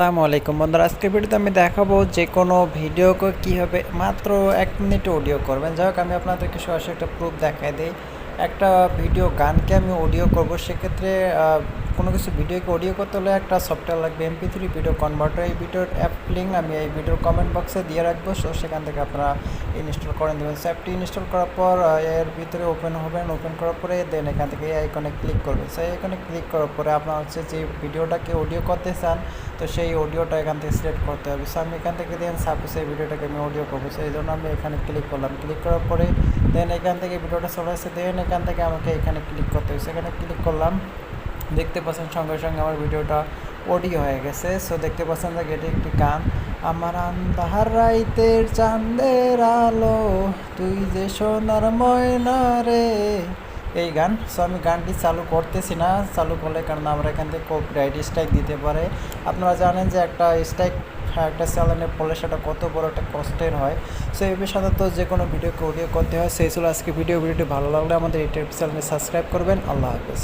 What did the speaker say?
আসসালামু আলাইকুম বন্ধুরা আজকের ভিডিওতে আমি দেখাবো যে কোনো ভিডিওকে কীভাবে মাত্র এক মিনিট অডিও করবেন। যাই হোক, আমি আপনাদেরকে সরাসরি একটা প্রুফ দেখাই দিই। একটা ভিডিও গানকে আমি অডিও করব, সেক্ষেত্রে কোনো কিছু ভিডিওকে অডিও করতে হলে একটা সফটওয়্যার লাগবে এমপি থ্রি ভিডিও কনভার্টার এই ভিডিওর অ্যাপ লিঙ্ক আমি এই ভিডিওর কমেন্ট বক্সে দিয়ে রাখব সো সেখান থেকে আপনারা ইনস্টল করে দেবেন অ্যাপটি ইনস্টল করার পর এর ভিতরে ওপেন হবেন ওপেন করার পরে দেন এখান থেকে এই আইকনে ক্লিক করবেন। সেই আইকনে ক্লিক করার পরে আপনার হচ্ছে যে ভিডিওটাকে অডিও করতে চান তো সেই অডিওটা এখান থেকে সিলেক্ট করতে হবে। সো আমি এখান থেকে দেন সাপোজ এই ভিডিওটাকে আমি অডিও করব। সেই জন্য আমি এখানে ক্লিক করলাম। ক্লিক করার পরে দেন এখান থেকে ভিডিওটা চলে আসছে দেন এখান থেকে আমাকে এখানে ক্লিক করতে হবে সেখানে ক্লিক করলাম। দেখতে পাচ্ছেন সঙ্গে সঙ্গে আমার ভিডিওটা অডিও হয়ে গেছে। সো দেখতে পাচ্ছেন যে এটি একটি গান। আমার আন্ধার রাইতের চাঁদের আলো, তুই যে সোনার ময়না রে এই গান। সো আমি গানটি চালু করতেছি না। চালু করলে কারণ আমরা এখান থেকে কপিরাইট স্ট্রাইক দিতে পারে। আপনারা জানেন যে একটা স্ট্রাইক একটা চ্যানেলে পড়লে সেটা কত বড় একটা কষ্টের হয়। সো এই তো যে কোনো ভিডিওকে অডিও করতে হয়। সেই ছিল আজকে ভিডিও ভিডিওটি ভালো লাগলে আমাদের ইউটিউব চ্যানেলে সাবস্ক্রাইব করবেন। আল্লাহ হাফেজ।